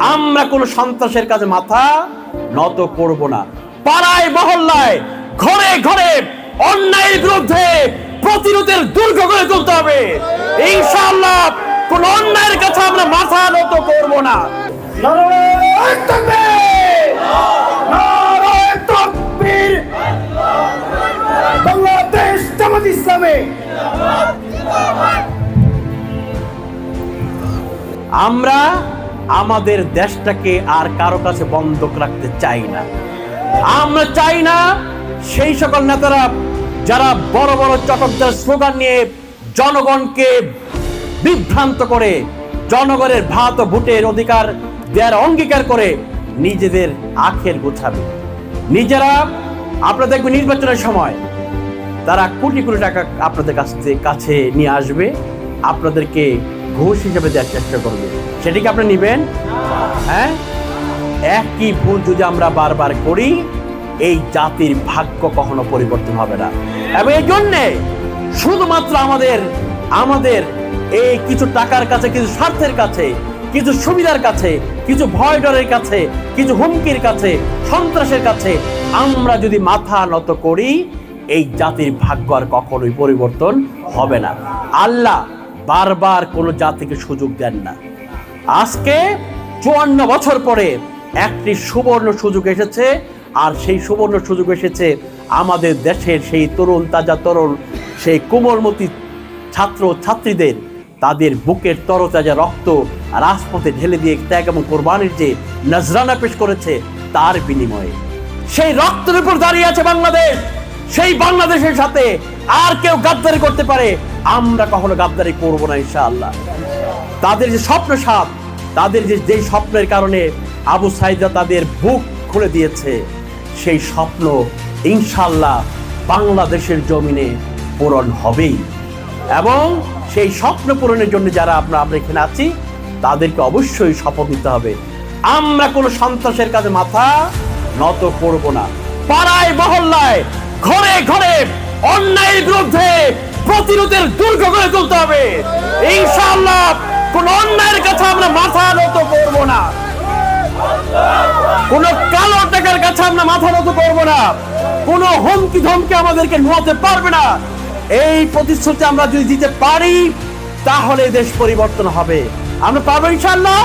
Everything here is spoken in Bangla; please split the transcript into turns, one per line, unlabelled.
আমরা কোনো সন্ত্রাসের কাছে মাথা নত করব না। পাড়ায়, মহল্লায়, ঘরে ঘরে অন্যায়ের বিরুদ্ধে প্রতিরোধের দুর্গ গড়ে তুলতে হবে। ইনশাআল্লাহ কোন অন্যায়ের কাছে আমরা মাথা নত করব না। আমরা আমাদের দেশটাকে আর কারও কাছে বন্ধক রাখতে চাই না। আমরা চাই না সেই সকল নেতারা যারা বড় বড় চটকদার স্লোগান নিয়ে জনগণকে বিভ্রান্ত করে, জনগণের ভাত ও ভোটের অধিকার দেওয়ার অঙ্গীকার করে নিজেদের আখের গোছাবে। নিজেরা, আপনারা দেখবেন নির্বাচনের সময় তারা কোটি কোটি টাকা আপনাদের কাছ থেকে কাছে নিয়ে আসবে। আপনাদেরকে ঘুষ হিসেবে দেওয়ার চেষ্টা করবে। সেটি কি আপনি নেবেন? হ্যাঁ? একই ভুল যদি আমরা বারবার করি, এই জাতির ভাগ্য কখনো পরিবর্তন হবে না। এবং এই জন্যে শুধুমাত্র আমাদের আমাদের এই কিছু টাকার কাছে, কিছু স্বার্থের কাছে, কিছু সুবিধার কাছে, কিছু ভয় ডরের কাছে, কিছু হুমকির কাছে, সন্ত্রাসের কাছে আমরা যদি মাথা নত করি, এই জাতির ভাগ্য আর কখনোই পরিবর্তন হবে না। আল্লাহ বারবার কোনো জাতিকে সুযোগ দেন না। আজকে চুয়ান্ন বছর পরে একটি সুবর্ণ সুযোগ এসেছে, আর সেই সুবর্ণ সুযোগ এসেছে আমাদের দেশের সেই তরুণ, তাজা তরুণ, সেই কোমলমতি ছাত্র, ছাত্রীদের, তাদের বুকের তরতাজা রক্ত রাজপথে ঢেলে দিয়ে ত্যাগ এবং কোরবানির যে নজরানা পেশ করেছে, তার বিনিময়ে। সেই রক্তের উপর দাঁড়িয়ে আছে বাংলাদেশ। সেই বাংলাদেশের সাথে আর কেউ গাদ্দারি করতে পারে, আমরা কখনো গাদ্দারি করব না ইনশাআল্লাহ। তাদের যে স্বপ্ন সাপ, তাদের যে, যেই স্বপ্নের কারণে আবু সাইদা তাদের বুক খুলে দিয়েছে, সেই স্বপ্ন ইনশাল্লাহ বাংলাদেশের জমিনে পূরণ হবেই। এবং সেই স্বপ্ন পূরণের জন্য যারা আমরা আমরা এখানে আছি, তাদেরকে অবশ্যই শপথ নিতে হবে। আমরা কোনো সন্ত্রাসের কাছে মাথা নত করব না। পাড়ায়, মহল্লায় ঘরে ঘরে অন্যায়ের বিরুদ্ধে প্রতিরোধের দুর্গ গড়ে তুলতে হবে। ইনশাআল্লাহ কোন অন্যায়ের কাছে আমরা মাথা নত করব না। কোন কালো টাকার কাছে আমরা মাথা নত করব না। কোন হুমকি ধমকি আমাদেরকে নোয়াতে পারবে না। এই প্রতিশ্রুতি আমরা যদি দিতে পারি, তাহলে দেশ পরিবর্তন হবে। আমরা পারব ইনশাআল্লাহ?